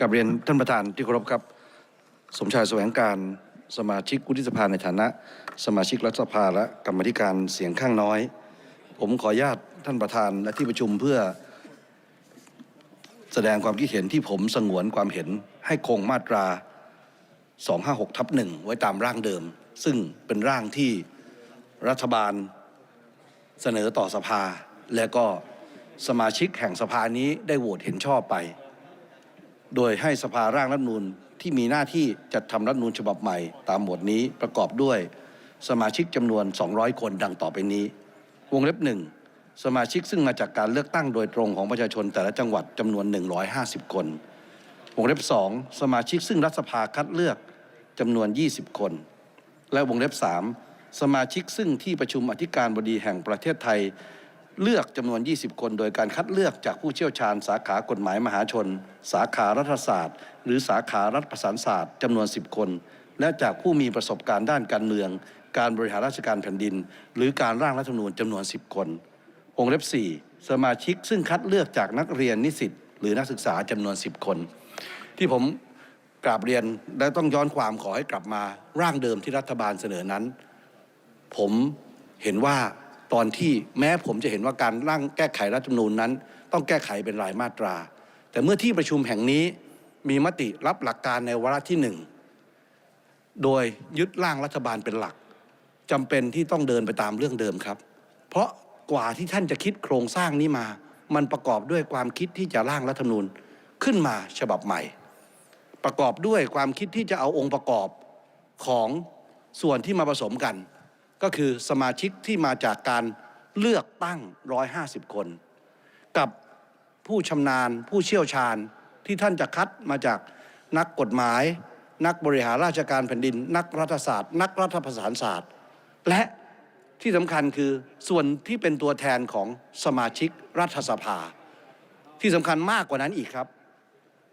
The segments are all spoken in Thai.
กับเรียนท่านประธานที่เคารพครับ สมชายแสวงการสมาชิกวุฒิสภาในฐานะ สมาชิกรัฐสภาและกรรมธิการเสียงข้างน้อย ผมขออนุญาตท่านประธานและที่ประชุมเพื่อ แสดงความคิดเห็นที่ผมสงวนความเห็นให้คงมาตรา 256ทับหนึ่งไว้ตามร่างเดิม ซึ่งเป็นร่างที่รัฐบาลเสนอต่อสภา และก็สมาชิกแห่งสภานี้ได้โหวตเห็นชอบไป โดยให้สภาร่างรัฐมนูญที่มีหน้าที่จัดทำรัฐมนูญฉบับใหม่ตามหมวดนี้ประกอบด้วยสมาชิกจำนวน 200 คนดังต่อไปนี้ วงเล็บหนึ่งสมาชิกซึ่งมาจากการเลือกตั้งโดยตรงของประชาชนแต่ละจังหวัดจำนวน 150 คน วงเล็บสองสมาชิกซึ่งรัฐสภาคัดเลือกจำนวน 20 คน และวงเล็บสามสมาชิกซึ่งที่ประชุมอธิการบดีแห่งประเทศไทย เลือกจำนวน 20 คนโดยการคัดเลือกจากผู้เชี่ยวชาญ สาขากฎหมายมหาชน สาขารัฐศาสตร์ หรือสาขารัฐประศานศาสตร์จำนวน 10 คน และจากผู้มีประสบการณ์ด้านการเมือง การบริหารราชการแผ่นดิน หรือการร่างรัฐธรรมนูญจำนวน 10 คนวงเล็บ 4 สมาชิกซึ่งคัดเลือกจากนักเรียนนิสิตหรือนักศึกษาจำนวน 10 คน ที่ผมกราบเรียนและต้องย้อนความขอให้กลับมาร่างเดิมที่รัฐบาลเสนอนั้น ผมเห็นว่า ตอนที่แม้ผมจะเห็นว่าการร่างแก้ไขรัฐธรรมนูญนั้น ต้องแก้ไขเป็นรายมาตรา แต่เมื่อที่ประชุมแห่งนี้มีมติรับหลักการในวาระที่หนึ่งโดยยึดร่างรัฐบาลเป็นหลักจำเป็นที่ต้องเดินไปตามเรื่องเดิมครับ เพราะกว่าที่ท่านจะคิดโครงสร้างนี้มา มันประกอบด้วยความคิดที่จะร่างรัฐธรรมนูญขึ้นมาฉบับใหม่ ประกอบด้วยความคิดที่จะเอาองค์ประกอบของส่วนที่มาผสมกัน ก็คือสมาชิกที่มาจากการเลือกตั้ง 150 คน กับผู้ชำนาญผู้เชี่ยวชาญที่ท่านจะคัดมาจากนักกฎหมาย นักบริหารราชการแผ่นดิน นักรัฐศาสตร์ นักรัฐประศานศาสตร์ และที่สำคัญคือส่วนที่เป็นตัวแทนของสมาชิกรัฐสภา ที่สำคัญมากกว่านั้นอีกครับ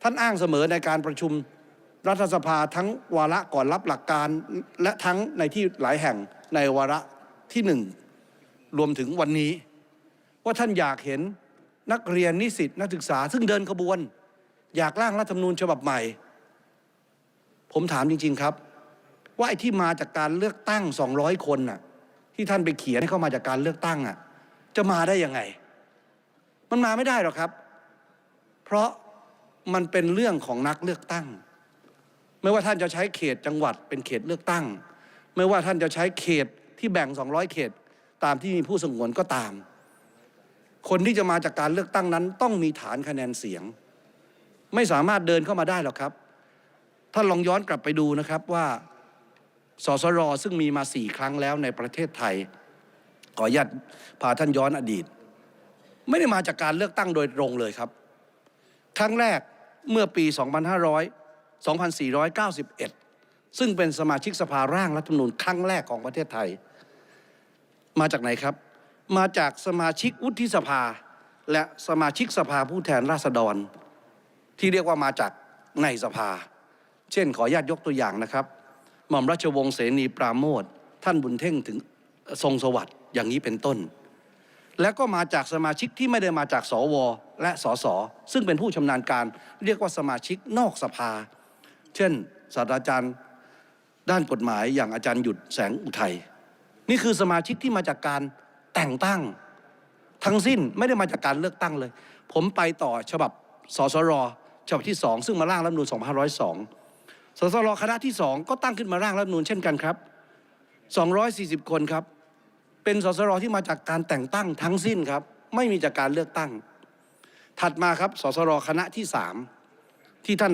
ท่านอ้างเสมอในการประชุมรัฐสภาทั้งวาระก่อนรับหลักการและทั้งในที่หลายแห่ง ในวาระที่หนึ่งรวมถึงวันนี้ ว่าท่านอยากเห็นนักเรียนนิสิตนักศึกษา ซึ่งเดินขบวน อยากร่างรัฐธรรมนูญฉบับใหม่ ผมถามจริง ๆครับ ว่าไอ้ที่มาจากการเลือกตั้ง 200 คนน่ะ ที่ท่านไปเขียนให้เข้ามาจากการเลือกตั้งอะ จะมาได้ยังไง มันมาไม่ได้หรอกครับ เพราะมันเป็นเรื่องของนักเลือกตั้ง ไม่ว่าท่านจะใช้เขตจังหวัดเป็นเขตเลือกตั้ง ไม่ว่าท่านจะใช้เขตที่แบ่ง 200 เขต ตามที่มีผู้สงวนก็ตาม คนที่จะมาจากการเลือกตั้งนั้น ต้องมีฐานคะแนนเสียง ไม่สามารถเดินเข้ามาได้หรอกครับ ท่านลองย้อนกลับไปดูนะครับว่าสสรซึ่งมีมาสี่ครั้งแล้วในประเทศไทย ขออนุญาตพาท่านย้อนอดีต ไม่ได้มาจากการเลือกตั้งโดยตรงเลยครับ ครั้งแรกเมื่อปี 2500 2491 ซึ่งเป็นสมาชิกสภาร่างรัฐธรรมนูญครั้งแรกของประเทศไทย มาจากไหนครับ มาจากสมาชิกวุฒิสภา และสมาชิกสภาผู้แทนราษฎร ที่เรียกว่ามาจากในสภา เช่นขออนุญาตยกตัวอย่างนะครับหม่อมราชวงศ์เสนีปราโมทท่านบุญเท่งถึงทรงสวัสดิ์อย่างนี้เป็นต้น แล้วก็มาจากสมาชิกที่ไม่ได้มาจากสวและสสซึ่งเป็นผู้ชำนาญการ เรียกว่าสมาชิกนอกสภา เช่นศาสตราจารย์ ด้านกฎหมายอย่างอาจารย์หยุดแสงอุทัยนี่คือสมาชิกที่มาจากการแต่งตั้ง ทั้งสิ้นไม่ได้มาจากการเลือกตั้งเลย ผมไปต่อฉบับสสรฉบับที่สองซึ่งมาร่างรัฐมนูญ2502 สสรคณะที่สองก็ตั้งขึ้นมาร่างรัฐมนูญเช่นกันครับ 240 คนครับ เป็นสสรที่มาจากการแต่งตั้งทั้งสิ้นครับ ไม่มีจากการเลือกตั้ง ถัดมาครับสสรคณะที่สามที่ท่าน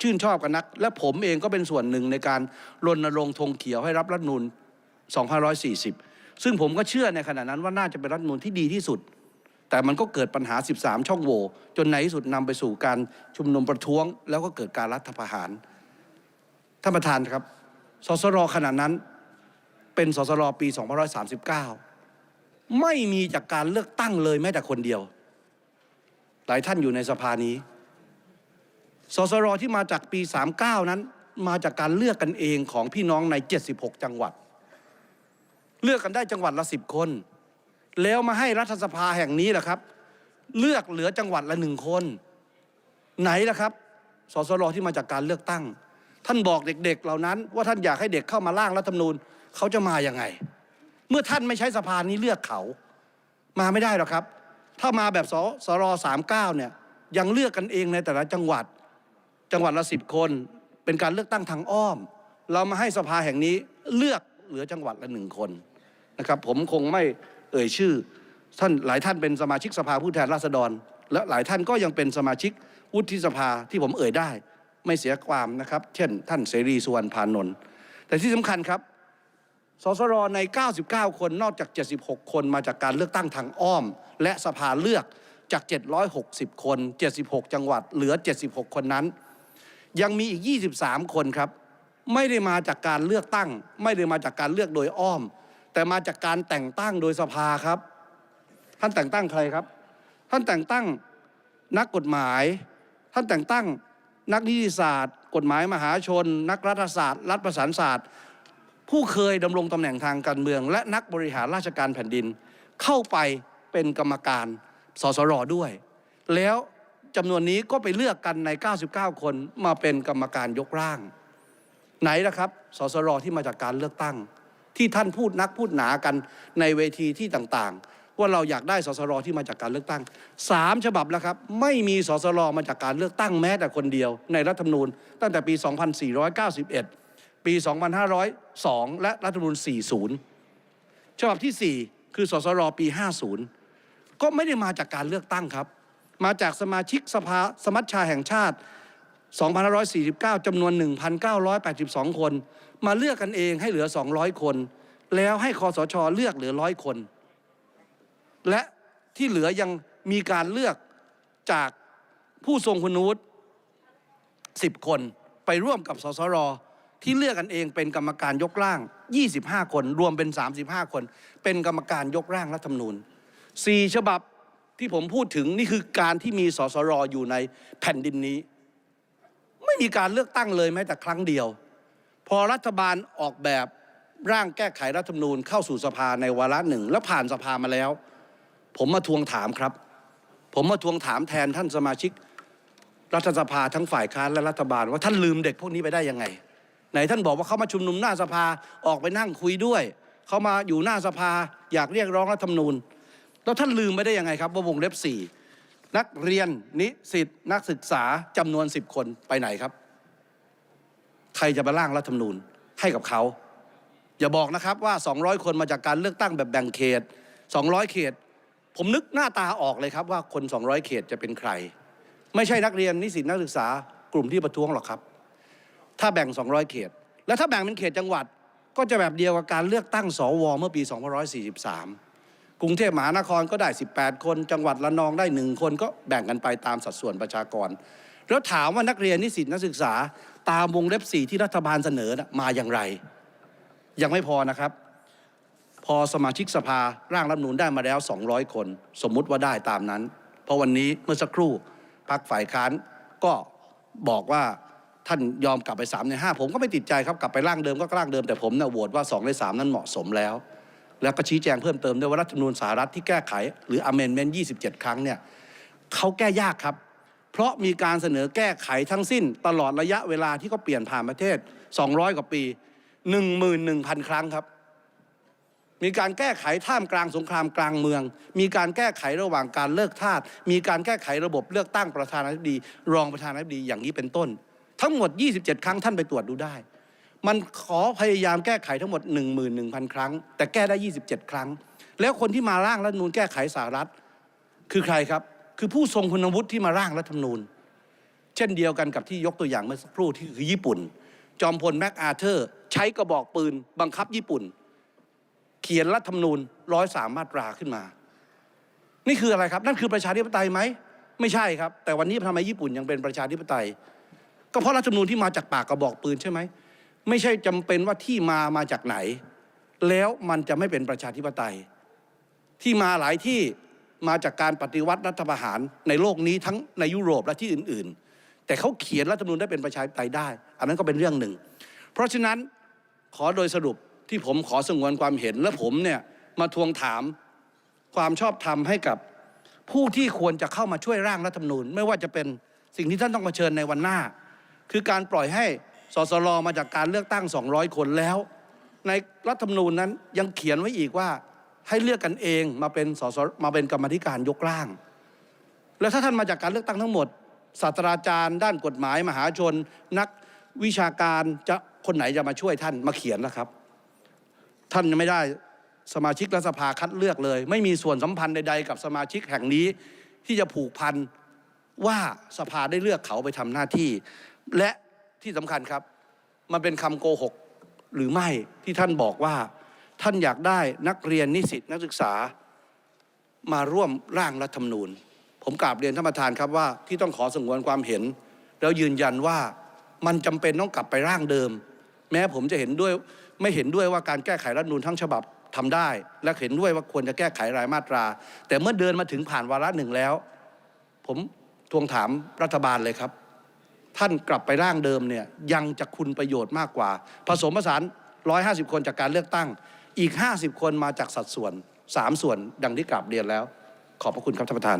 ชื่นชอบกันนัก และผมเองก็เป็นส่วนหนึ่งในการรณรงค์ธงเขียวให้รับรัฐมนูญ2540 ซึ่งผมก็เชื่อในขณะนั้นว่าน่าจะเป็นรัฐมนูญที่ดีที่สุด แต่มันก็เกิดปัญหา 13 ช่องโหว่จนในที่สุดนำไปสู่การชุมนุมประท้วง แล้วก็เกิดการรัฐประหารท่านประธานครับสสรขณะนั้นเป็นสสรปี 2539 ไม่มีจากการเลือกตั้งเลยแม้แต่คนเดียว หลายท่านอยู่ในสภานี้ สสรที่มาจากปี 39 นั้น มาจากการเลือกกันเองของพี่น้องใน 76 จังหวัด เลือกกันได้จังหวัดละ 10 คน แล้วมาให้รัฐสภาแห่งนี้แหละครับ เลือกเหลือจังหวัดละหนึ่งคน ไหนล่ะครับสสรที่มาจากการเลือกตั้ง ท่านบอกเด็กๆเหล่านั้น ว่าท่านอยากให้เด็กเข้ามาร่างรัฐธรรมนูญเขาจะมาอย่างไง เมื่อท่านไม่ใช้สภานี้เลือกเขา มาไม่ได้หรอกครับ ถ้ามาแบบสสรสามเก้าเนี่ยยังเลือกกันเองในแต่ละจังหวัด จังหวัดละสิบคน เป็นการเลือกตั้งทางอ้อม เรามาให้สภาแห่งนี้เลือกเหลือจังหวัดละหนึ่งคนนะครับ ผมคงไม่เอ่ยชื่อ ท่านหลายท่านเป็นสมาชิกสภาผู้แทนราษฎร และหลายท่านก็ยังเป็นสมาชิกวุฒิสภาที่ผมเอ่ยได้ ไม่เสียความนะครับ เช่น ท่านเสรีสุวรรณพานนท์แต่ที่สำคัญครับสสรใน 99 คนนอกจาก 76 คนมาจากการเลือกตั้งทางอ้อม และสภาเลือกจาก 760 คน 76 จังหวัด เหลือ 76 คนนั้น ยังมีอีก 23 คนครับ ไม่ได้มาจากการเลือกตั้ง ไม่ได้มาจากการเลือกโดยอ้อม แต่มาจากการแต่งตั้งโดยสภาครับ ท่านแต่งตั้งใครครับ ท่านแต่งตั้งนักกฎหมาย ท่านแต่งตั้งนักนิติศาสตร์ กฎหมายมหาชน นักรัฐศาสตร์ รัฐประสานศาสตร์ ผู้เคยดำรงตำแหน่งทางการเมือง และนักบริหารราชการแผ่นดิน เข้าไปเป็นกรรมการสสรด้วย แล้ว จำนวนนี้ก็ไปเลือกกันใน 99 คนมาเป็นกรรมการยกร่าง ไหนล่ะครับสสรที่มาจากการเลือกตั้ง ที่ท่านพูดนักพูดหนากันในเวทีที่ต่างๆ ว่าเราอยากได้สสรที่มาจากการเลือกตั้งสามฉบับแล้วครับ ไม่มีสสรมาจากการเลือกตั้งแม้แต่คนเดียว ในรัฐธรรมนูญ ตั้งแต่ปี 2491 ปี 2502 และรัฐธรรมนูญ 40 ฉบับที่ 4 คือสสรปี 50 ก็ไม่ได้มาจากการเลือกตั้งครับ มาจากสมาชิกสภาสมัชชาแห่งชาติ2549จำนวน 1,982 คน มาเลือกกันเองให้เหลือ 200 คน แล้วให้คอสชเลือกเหลือร้อยคน และที่เหลือยังมีการเลือกจากผู้ทรงคุณวุฒิ10 คนไปร่วมกับสสรที่เลือกกันเองเป็นกรรมการยกร่าง 25 คน รวมเป็น 35 คน เป็นกรรมการยกร่างรัฐธรรมนูญ4ฉบับ ที่ผมพูดถึงนี่คือการที่มีสสรอยู่ในแผ่นดินนี้ ไม่มีการเลือกตั้งเลยแม้แต่ครั้งเดียว พอรัฐบาลออกแบบร่างแก้ไขรัฐธรรมนูญเข้าสู่สภาในวาระหนึ่ง แล้วผ่านสภามาแล้ว ผมมาทวงถามครับ ผมมาทวงถามแทนท่านสมาชิก รัฐสภาทั้งฝ่ายค้านและรัฐบาลว่าท่านลืมเด็กพวกนี้ไปได้ยังไง ไหนท่านบอกว่าเขามาชุมนุมหน้าสภาออกไปนั่งคุยด้วยเขามาอยู่หน้าสภาอยากเรียกร้องรัฐธรรมนูญ แล้วท่านลืมไปได้ยังไงครับว่าวงเล็บสี่นักเรียนนิสิตนักศึกษาจำนวนสิบคนไปไหนครับ ใครจะมาร่างรัฐธรรมนูญให้กับเขา อย่าบอกนะครับว่า 200 คนมาจากการเลือกตั้งแบบแบ่งเขต 200 เขต ผมนึกหน้าตาออกเลยครับว่าคน 200 เขตจะเป็นใคร ไม่ใช่นักเรียนนิสิตนักศึกษากลุ่มที่ประท้วงหรอกครับ ถ้าแบ่ง 200 เขต แล้วถ้าแบ่งเป็นเขตจังหวัด ก็จะแบบเดียวกับการเลือกตั้งสวเมื่อปี 2543 กรุงเทพมหานครก็ได้ 18 คน จังหวัดละนองได้หนึ่งคนก็แบ่งกันไปตามสัดส่วนประชากร แล้วถามว่านักเรียนนิสิตนักศึกษา ตามวงเล็บสี่ที่รัฐบาลเสนอนะมาอย่างไร ยังไม่พอนะครับ พอสมาชิกสภาร่างรัฐนูญได้มาแล้ว 200 คน สมมุติว่าได้ตามนั้น เพราะวันนี้เมื่อสักครู่พรรคฝ่ายค้านก็บอกว่าท่านยอมกลับไป3ใน5ผมก็ไม่ติดใจครับกลับไปร่างเดิมก็ร่างเดิมแต่ผมเนี่ยโหวตว่า2ใน3นั้นเหมาะสมแล้ว แล้วก็ชี้แจงเพิ่มเติมด้วยว่ารัฐธรรมนูญสหรัฐที่แก้ไข หรือ amendment 27 ครั้งเนี่ยเขาแก้ยากครับ เพราะมีการเสนอแก้ไขทั้งสิ้นตลอดระยะเวลาที่เขาเปลี่ยนผ่านประเทศ 200 กว่าปี 11,000 ครั้งครับ มีการแก้ไขท่ามกลางสงครามกลางเมือง มีการแก้ไขระหว่างการเลิกทาสมีการแก้ไขระบบเลือกตั้งประธานาธิบดี รองประธานาธิบดีอย่างนี้เป็นต้น ทั้งหมด 27 ครั้งท่านไปตรวจดูได้ มันขอพยายามแก้ไขทั้งหมด 11,000 ครั้ง แต่แก้ได้ 27 ครั้ง แล้วคนที่มาร่างรัฐธรรมนูญแก้ไขสหรัฐคือใครครับ คือผู้ทรงคุณวุฒิที่มาร่างรัฐธรรมนูญ เช่นเดียวกันกับที่ยกตัวอย่างเมื่อสักครู่ที่คือญี่ปุ่น จอมพลแม็กอาเธอร์ ใช้กระบอกปืน บังคับญี่ปุ่น เขียนรัฐธรรมนูญร้อยสามมาตราขึ้นมา นี่คืออะไรครับ นั่นคือประชาธิปไตยไหมไม่ใช่ครับ แต่วันนี้ทำไมญี่ปุ่นยังเป็นประชาธิปไตย ก็เพราะรัฐธรรมนูญที่มาจากปากกระบอกปืนใช่ไหม ไม่ใช่จำเป็นว่าที่มามาจากไหน แล้วมันจะไม่เป็นประชาธิปไตย ที่มาหลายที่มาจากการปฏิวัติรัฐประหารในโลกนี้ทั้งในยุโรปและที่อื่น ๆ แต่เขาเขียนรัฐธรรมนูญได้เป็นประชาธิปไตยได้ อันนั้นก็เป็นเรื่องหนึ่ง เพราะฉะนั้นขอโดยสรุปที่ผมขอสงวนความเห็นและผมเนี่ยมาทวงถามความชอบธรรมให้กับผู้ที่ควรจะเข้ามาช่วยร่างรัฐธรรมนูญ ไม่ว่าจะเป็นสิ่งที่ท่านต้องเผชิญในวันหน้า คือการปล่อยให้ สสรมาจากการเลือกตั้ง 200 คนแล้ว ในรัฐธรรมนูญนั้นยังเขียนไว้อีกว่าให้เลือกกันเองมาเป็นสสมาเป็นกรรมธิการยกร่าง แล้วถ้าท่านมาจากการเลือกตั้งทั้งหมดศาสตราจารย์ ด้านกฎหมาย มหาชน นักวิชาการจะคนไหนจะมาช่วยท่านมาเขียนนะครับ ท่านยังไม่ได้สมาชิกรัฐสภาคัดเลือกเลย ไม่มีส่วนสัมพันธ์ใดๆ กับสมาชิกแห่งนี้ที่จะผูกพันว่าสภาได้เลือกเขาไปทำหน้าที่ และ ที่สำคัญครับ มันเป็นคำโกหกหรือไม่ที่ท่านบอกว่า ท่านอยากได้นักเรียนนิสิตนักศึกษา มาร่วมร่างรัฐธรรมนูญ ผมกราบเรียนท่านประธานครับว่าที่ต้องขอสงวนความเห็น แล้วยืนยันว่ามันจำเป็นต้องกลับไปร่างเดิม แม้ผมจะเห็นด้วยไม่เห็นด้วยว่าการแก้ไขรัฐธรรมนูญทั้งฉบับทำได้ และเห็นด้วยว่าควรจะแก้ไขรายมาตรา แต่เมื่อเดินมาถึงผ่านวาระหนึ่งแล้ว ผมทวงถามรัฐบาลเลยครับ ท่านกลับไปร่างเดิมเนี่ยยังจะคุณประโยชน์มากกว่า ผสมผสาน 150 คนจากการเลือกตั้ง อีก 50 คนมาจากสัดส่วน 3 ส่วนดังที่กลับเรียนแล้ว ขอบพระคุณครับท่านประธาน